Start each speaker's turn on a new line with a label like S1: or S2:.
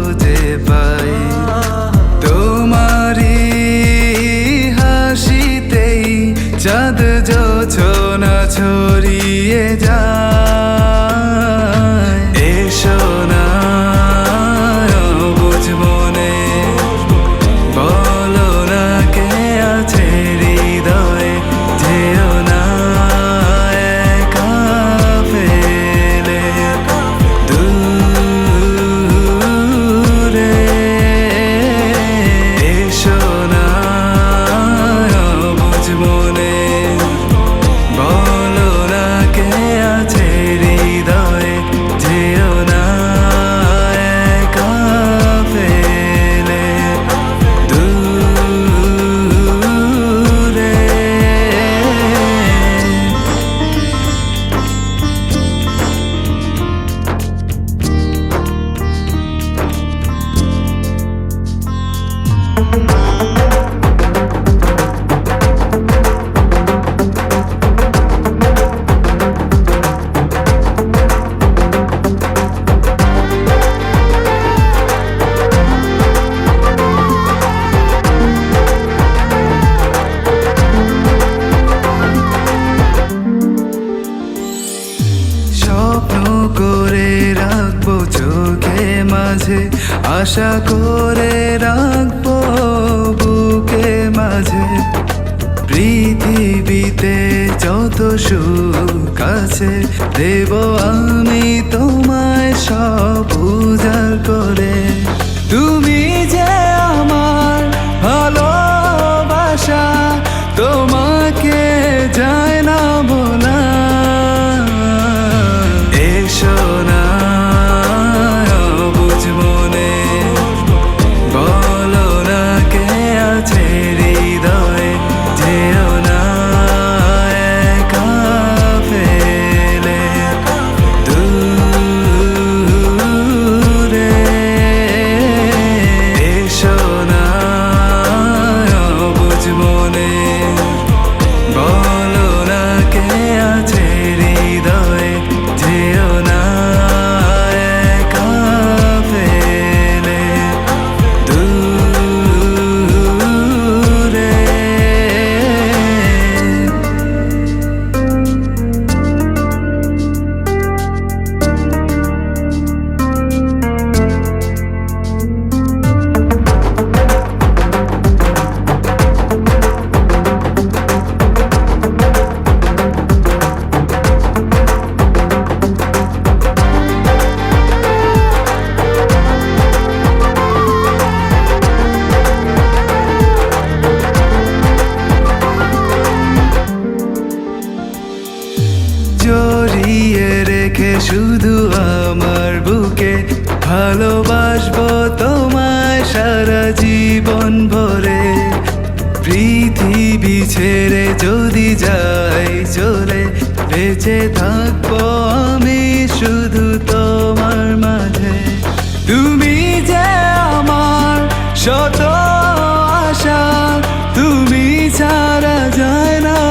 S1: খুঁজে পাই। তোমারি হাসিতেই চাঁদ যোছনা ছড়িয়ে যায়। আশা করে রাখব বুকে মাঝে। পৃথিবীতে যত সুখ আছে, দেব আমি তোমায় সব উজাড় করে। শুধু আমার বুকে ভালোবাসবো তোমায় সারা জীবন ভরে। পৃথিবী ছেড়ে যদি যাই চলে, বেঁচে থাকব আমি শুধু তোমার মাঝে। তুমি যে আমার শত আশা, তুমি ছাড়া যায় না।